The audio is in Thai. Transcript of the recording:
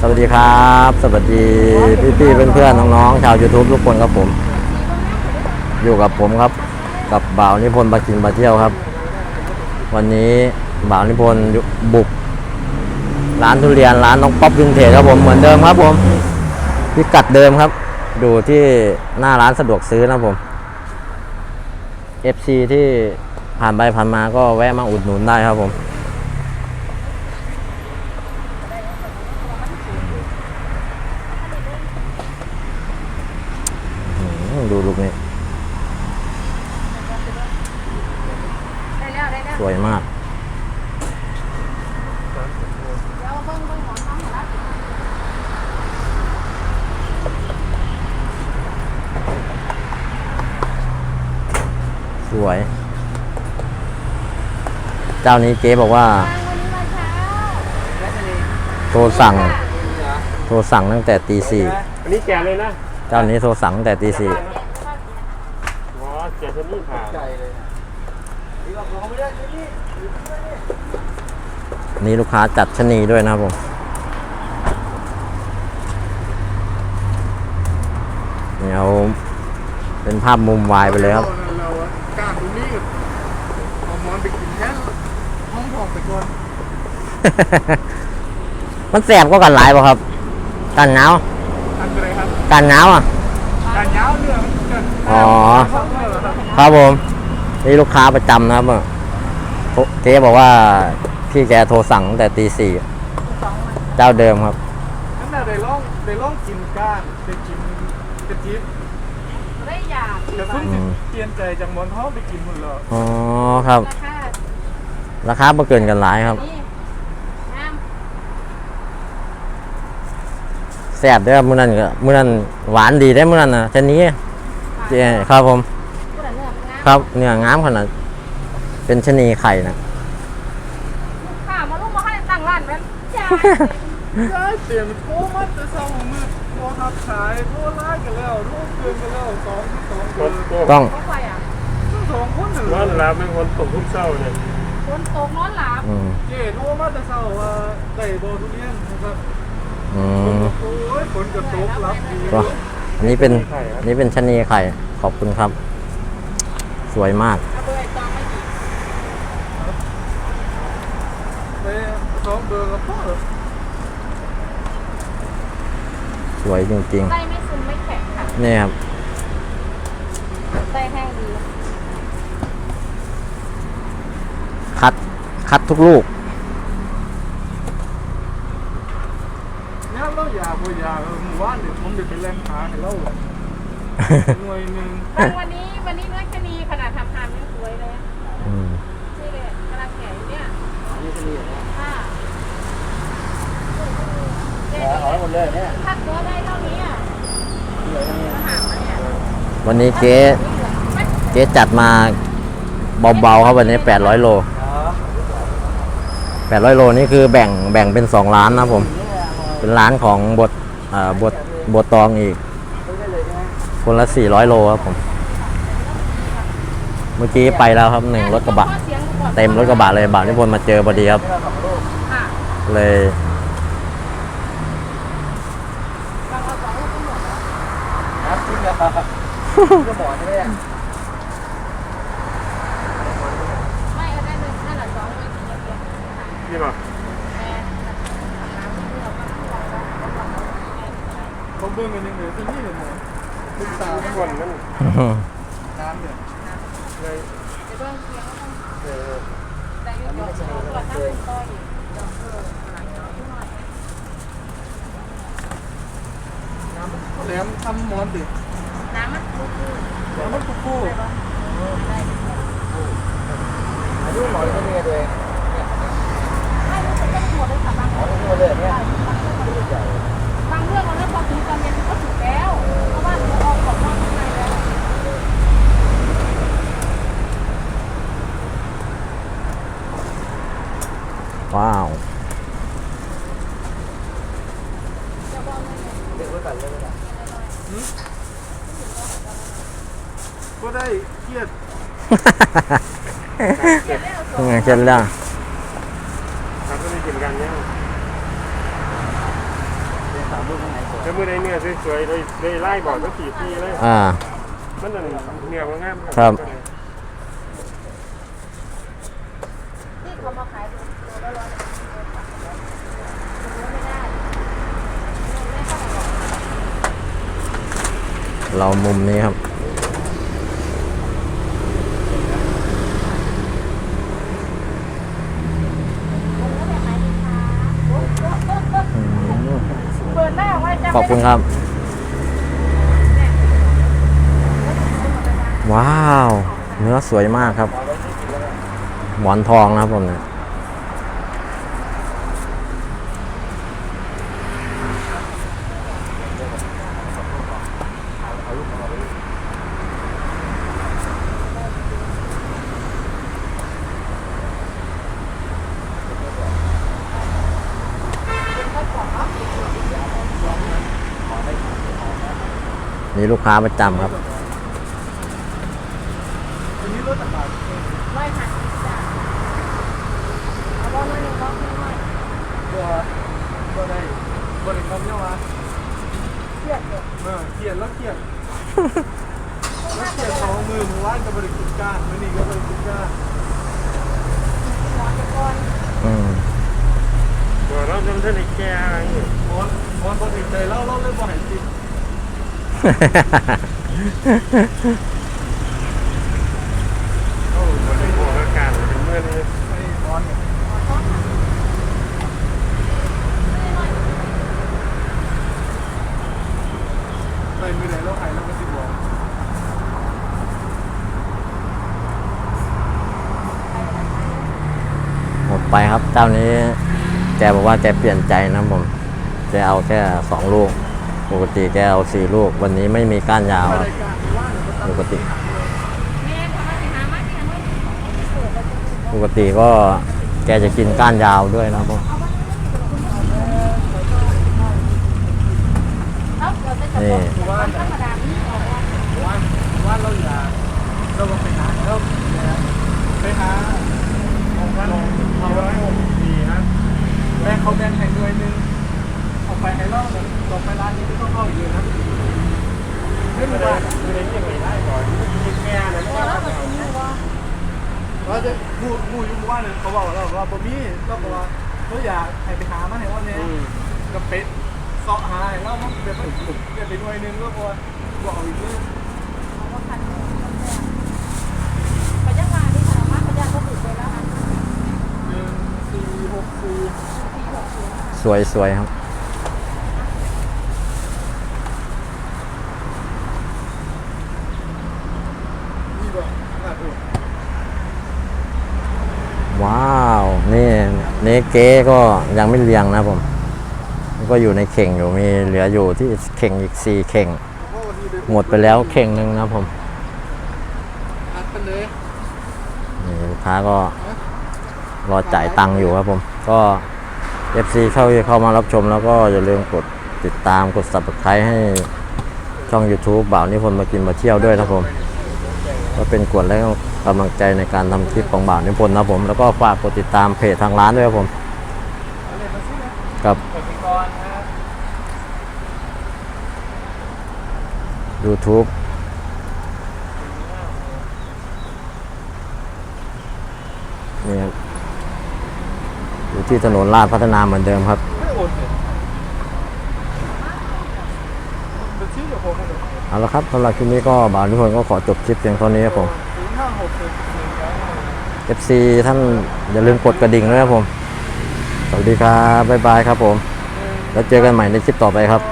สวัสดีครับ สวัสดีพี่ๆเพื่อนๆน้องๆชาว YouTube ทุกคนครับผม อยู่กับผมครับ กับบ่าวนิพนธ์บากินบาเที่ยวครับ วันนี้บ่าวนิพนธ์บุก ร้านทุเรียนร้านน้องป๊อปวินเทจครับผมเหมือนเดิมครับผมพิกัดเดิมครับ ดูที่หน้าร้านสะดวกซื้อนะครับผม FC ที่ ผ่านไปผ่านมาก็แวะมาอุดหนุนได้ครับผมดูลูกนี้สวยมาก สวย เจ้านี้เจ๊บอกว่าทางวันนี้มาเช้าโทรสั่ง โทรสั่งตั้งแต่ตีสี่อันนี้แกะเลยนะเจ้านี้โทรสั่งตั้งแต่ตีสี่อ๋อแกะชนิดผ่านี่ลูกค้าจัดชะนีด้วยนะครับผมนี่เอาเป็นภาพมุมวายไปเลยครับเรากล้าตรงนี้เอาหมอนไปกินแค่ ห้องทองไปก่อนมันแสบก็กันหลายป่ะครับกันหนาวอันเป็นไรครับกันหนาวอะ การยาวเรื่องกันอ๋อครับผม นี่ลูกค้าประจำนะครับโทรเจ๊บอกว่าพี่แกโทรสั่งตั้งแต่ตีสี่เจ้าเดิมครับ นั่นแหละได้ลองได้ลองกินก้านได้กินกระจิ๊บได้อยากแต่เพิ่งสิเปลี่ยนใจจากหมอนทองไปกินหมดเลยอ๋อครับ ราคา ราคาบ่เกินกันหลายครับนี่งามแซ่บเด้อมื้อนั้นก็มื้อนั้นหวานดีได้อมื้อนั้นนะชะนี้เจ๊ครับผมพูดแต่เนื้อมันงามครับเนื้องามขนาดเป็นชะนีไข่นะข้ามาลูกมาให้ตั้งร้านแม่นจ้าใช่เปลี่ยนโทรมาแต่เช้ามืดโทรทับขายโทรไล่กันแล้วโทรเตือนกันแล้วสองสองคนต้องเขาไปอะสองคนหนึ่งร้อนรับเป็นคนตกทุกเศร้าเนี่ยฝ นตกนอนหลับอืมเจ๊โทรมาแต่เช้าว่าได้บอทุเรียนนะครับอืผมมก็โอ้ยฝนกระตกรับดีก็อันนี้เป็นอันนี้เป็นชะนีไข่ ขอบคุณครับ สวยมาก เอาเบอร์ไอ้ตองไม่ดีไปสองเบอร์กับพ่อสวยจริงไส้ไม่ซึมไม่แข็งค่ะๆนี่ครับไส้แห้งดี คัด คัดทุกลูกเนี่ยเราอยากบ่อยากหมู่บ้านเดี๋ยวผมเดี๋ยวไปแรงขาให้เราหน่วยหนึ่งบางวันนี้วันนี้เนื้อชะนีขนาดทำทานยังสวยเลยอืมนี่เลยกำลังแก่อยู่เนี่ยค่ะเจ๊หมดเลยเนี่ยถ้าเกิดได้เท่านี้อะมาหามาเนี่ยวันนี้เจ๊ เจ๊จัดมาเบาๆครับวันนี้ 800 โล 800 โลนี่คือแบ่งแบ่งเป็นสองร้านนะครับผม เป็นร้านของบดอ่าบดบดตองอีก คนละ 400 โลครับผม เมื่อกี้ไปแล้วครับหนึ่งรถกระบะ เต็มรถกระบะเลยบ่าวนิพนธ์มาเจอพอดีครับค่ะเลยบางเอาสองลูกก็หมดแล้วครับจริงเหรอก็บอกใช่ไหม ไม่เอาได้เลยนั่นแหละสองเลยทีเดียวค่ะ นี่ป่ะแม่ทำน้ำที่เราก็ที่เราเราเราเราแม่อะไรเขาเบิ่งกันยังไงที่นี่เลยหมอคุณตาทุกคนมันน้ำเนี่ยเดี๋ยวเบิ่งเสียงแล้วกันแต่ยุ่งยากตรวจน้ำเป็นต้อยเดี๋ยวเออหลังเนาะที่หน่อยน้ำแหลมทำมอนดิน้ำมันคือคือแหลมมันคู่คู่ได้ปะได้อายุหมอนก็มีตัวเองไม่รู้สึกจะห มดเลยค่ะบางเรื่องหมดเลยเนี่ยบางเรื่องเราเริ่มพอถึงตอนเย็นก็ถูกแล้ว เพราะว่าเราออกของนอกข้างในแล้วว้าวจะบอกเลยเนี่ยเด็กรู้จักเลยก็ได้เครียดเขียนได้เอายังไงเช่นแล้ว ครับก็ได้กินกันเนี่ยแล้วมือใดเนื้อ สวยๆเลยเลยไล่บอกก็ขี่ปีเลยอ่า มันนั่นเนื้อมันงามครับ ที่เขามาขายตัวละร้อยไม่ได้ไม่เข้ามาหรอกเรามุมนี้ครับเปิดหน้าไว้จะขอบคุณครับ ว้าว เนื้อสวยมากครับ หมอนทองนะครับผมเนี่ยมีลูกค้าประจำครับ อันนี้รถต่าง ร้อยหันจ้ะเอาบ้องมาหนึ่งบ้องน้อยตัวตัวใดบริกรรมเนี่ยวะเชือเด็กเออเขียนแล้วเขียนแล้วเขียนสองมือมือว่านกับบริกิจการมือนี่ก็บริกิจการหมอนตะกอนอืมตัวเราจำท่านไอ้แกอะไรอยู่มอนมอนบริใจเล่าเล่าเรื่องบ่หันจริง โอ้มันเป็นหัวอาการเป็นเมื่อนี้ ไอ้มอนเนี่ยไปมือไหนเราขายเราก็สิบบอก หมด ไปครับเจ้านี้แกบอกว่าแกเปลี่ยนใจนะผมแกเอาแค่สองลูกปกติแกเอาสี่ลูก วันนี้ไม่มีก้านยาวครับปกติ ปกติก็แกจะกินก้านยาวด้วยนะผมเนี่ออกว่า ว่านว่านเราอย่าเราก็ไปหาเราไปหาของว่านเอาไว้หกสี่ฮะแบ่งเขาแบ่งให้หน่วยหนึง เอาไปให้เราเนี่ยต่อไปร้านนี้ก็ต้องเข้าอีกเลยนะไม่ม่รู้ได้ว่าไม่ได้ยังไงได้ก่อนกินแก่นะเออแล้วมันจะมีว่าเราจะพูดพูดยู่ว่าเนี่ยเขาบอกเราว่าบ่มีก็บอกว่าเขาอยากให้ไปหามาให้เราเนี่ยกับเป็ดเสาะหาให้เรามันเป็นผลผลิตเกิดไปหน่วยนึงก็พอบอกเอาอีกเรื่องเขาว่าคันไปจังหวะที่สามารถเขาจะก็ติดไปแล้วหนึ่งปีหกสี่สี่หกศูนย์สวยสวยครับ นี่แบบน่าดู ว้าว นี่เนเก้ก็ยังไม่เรียงนะครับผม ก็อยู่ในเข่งอยู่มีเหลืออยู่ที่เข่งอีกสี่เข่งเพราะวันนี้หมดไปแล้วเข่งหนึ่งนะครับผมอัดกันเลยนี่ลูกค้าก็รอจ่ายตังค์อยู่ครับผม ก็ FC เข้าเข้ามารับชมแล้วก็อย่าลืมกดติดตามกด subscribe ให้ช่อง YouTube บ่าวนิพนธ์มากินมาเที่ยวด้วยนะครับผม ก็เป็นกวดและกำลังใจในการทำคลิปของบ่าวนิพนธ์นะผม แล้วก็ฝากกดติดตามเพจทางร้านด้วยครับผมกับกดกรนะ YouTube นี่ครับอยู่ที่ถนนลาดพัฒนาเหมือนเดิมครับ ไม่โอน เอาละครับสำหรับคลิปนี้ก็บ่าวนิพนก็ขอจบคลิปเพียงเท่านี้ครับผม FC ท่านอย่าลืมกดกระดิ่งด้วยครับผม สวัสดีครับ บ๊ายบายครับผม แล้วเจอกันใหม่ในคลิปต่อไปครับ